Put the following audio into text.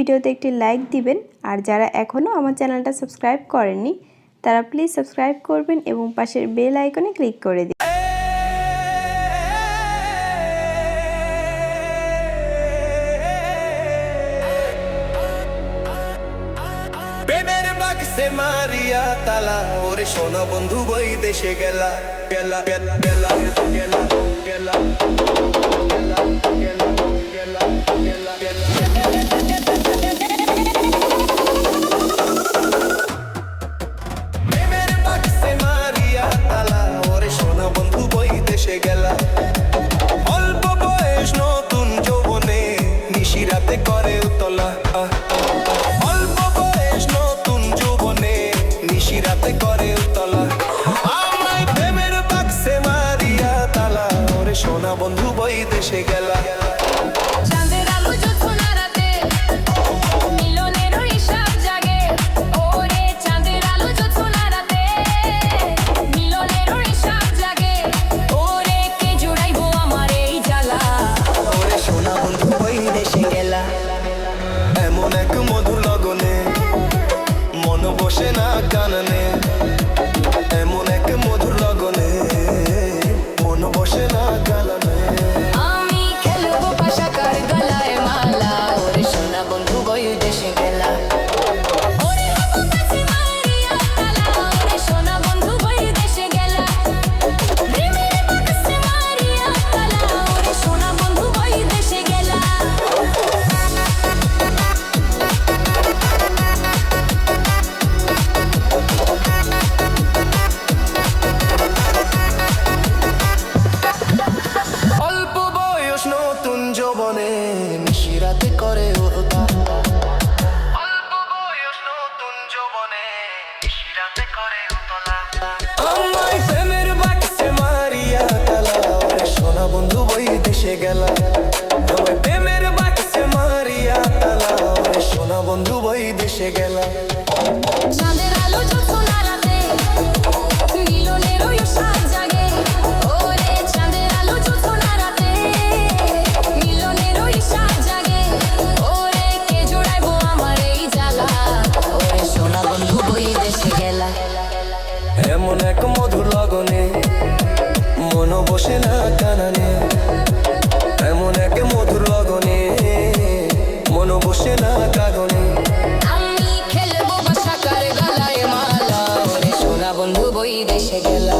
ভিডিওতে একটি লাইক দিবেন। আর যারা এখনও আমার চ্যানেলটা সাবস্ক্রাইব করেননি, তারা প্লিজ সাবস্ক্রাইব করবেন এবং পাশের বেল আইকনে ক্লিক করে দিন। তালা, ওরে সোনা বন্ধু বই দেশে গেলা গেলা গেলা গেলা গেলা। নিশিরাতে করে উতলা। আমায় প্রেমের বাক্সে মারিয়া তালা। ওরে সোনা বন্ধু বই দেশে গেলা। not gonna যৌবনে নিশিরাতে করে ওরতা। অল্প বয়স নতুন যৌবনে নিশিরাতে করে উতলা। আমায় প্রেমের বাক্সে মারিয়া তালা ওরে সোনা বন্ধু বই দেশে গেলা। আমায় প্রেমের বাক্সে মারিয়া তালা ওরে সোনা বন্ধু বই দেশে গেলা। চাঁদের আলো রাতে এমন এক মধুর লগনে মন বসে না কানানে। এমন এক মধুর লগনে মন বসে না কাগনে আমি খেলব বাসাকার গলায় মালা সোনা বন্ধু বই দেশে গেলা